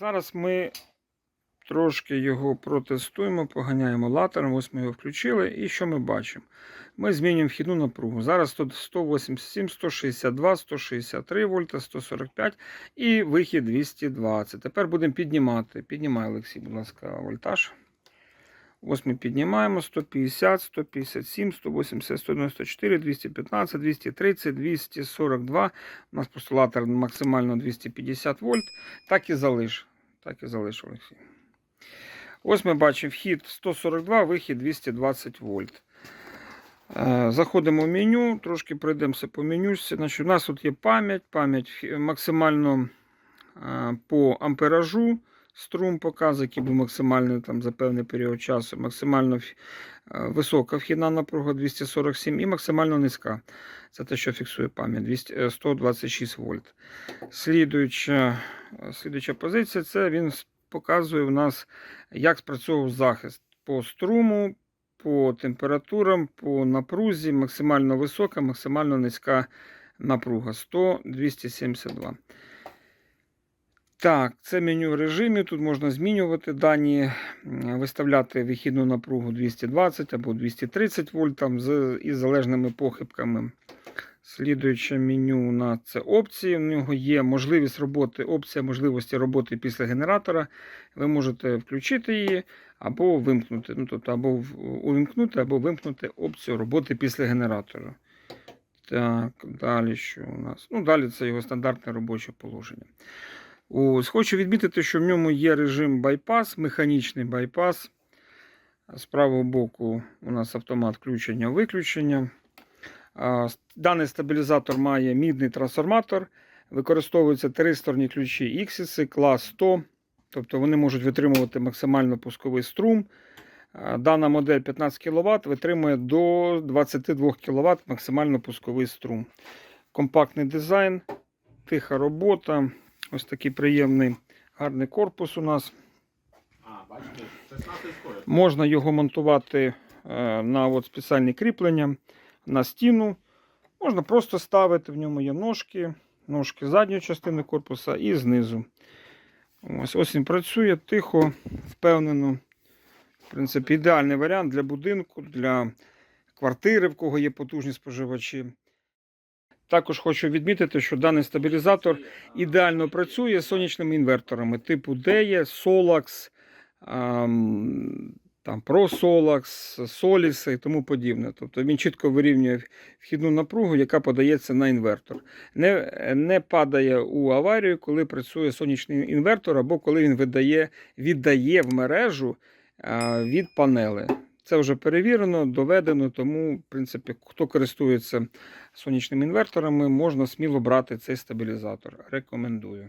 Зараз ми трошки його протестуємо, поганяємо латером. Ось ми його включили. І що ми бачимо? Ми змінюємо вхідну напругу. Зараз тут 187, 162, 163 вольта, 145 і вихід 220. Тепер будемо піднімати. Піднімай, Олексій, будь ласка, вольтаж. Ось ми піднімаємо 150, 157, 180, 194, 215, 230, 242. У нас просто латер максимально 250 вольт. Так і залиш. Так і залишилися. Ось ми бачимо вхід 142, вихід 220 вольт. Е, Заходимо в меню, трошки пройдемося по меню. Значить, у нас тут є пам'ять, пам'ять максимально е, по амперажу струм показує, який був максимальний там, за певний період часу. Максимально е, висока вхідна напруга 247 і максимально низька. Це те, що фіксує пам'ять 200, е, 126 вольт. Слідуюча, е, слідуюча позиція це він показує у нас, як спрацьовував захист по струму, по температурам, по напрузі, максимально висока, максимально низька напруга 100-272. Так, це меню режимів. Тут можна змінювати дані, виставляти вихідну напругу 220 або 230 вольт з, із залежними похибками. Слідуюче меню у це опції. У нього є можливість роботи, опція можливості роботи після генератора. Ви можете включити її або вимкнути. Ну, тобто, або увімкнути, або вимкнути опцію роботи після генератора. Так, далі що у нас? Ну, далі це його стандартне робоче положення. Ось, хочу відмітити, що в ньому є режим байпас, механічний байпас. З правого боку у нас автомат включення-виключення. Даний стабілізатор має мідний трансформатор. Використовуються тристорні ключі Іксіси, клас 100, тобто вони можуть витримувати максимально пусковий струм. Дана модель 15 кВт витримує до 22 кВт максимально пусковий струм. Компактний дизайн, тиха робота. Ось такий приємний гарний корпус у нас. А, бачите, 16 скорость. Можна його монтувати е, на от спеціальні кріплення на стіну. Можна просто ставити, в ньому є ножки, ножки задньої частини корпуса і знизу. Ось, ось він працює тихо, впевнено. В принципі, ідеальний варіант для будинку, для квартири, в кого є потужні споживачі. Також хочу відмітити, що даний стабілізатор ідеально працює з сонячними інверторами типу DEA, Solax, ам, там ProSolax, Solis і тому подібне. Тобто він чітко вирівнює вхідну напругу, яка подається на інвертор. Не, не падає у аварію, коли працює сонячний інвертор, або коли він видає, віддає в мережу від панели. Це вже перевірено, доведено, тому, в принципі, хто користується сонячними інверторами, можна сміло брати цей стабілізатор. Рекомендую.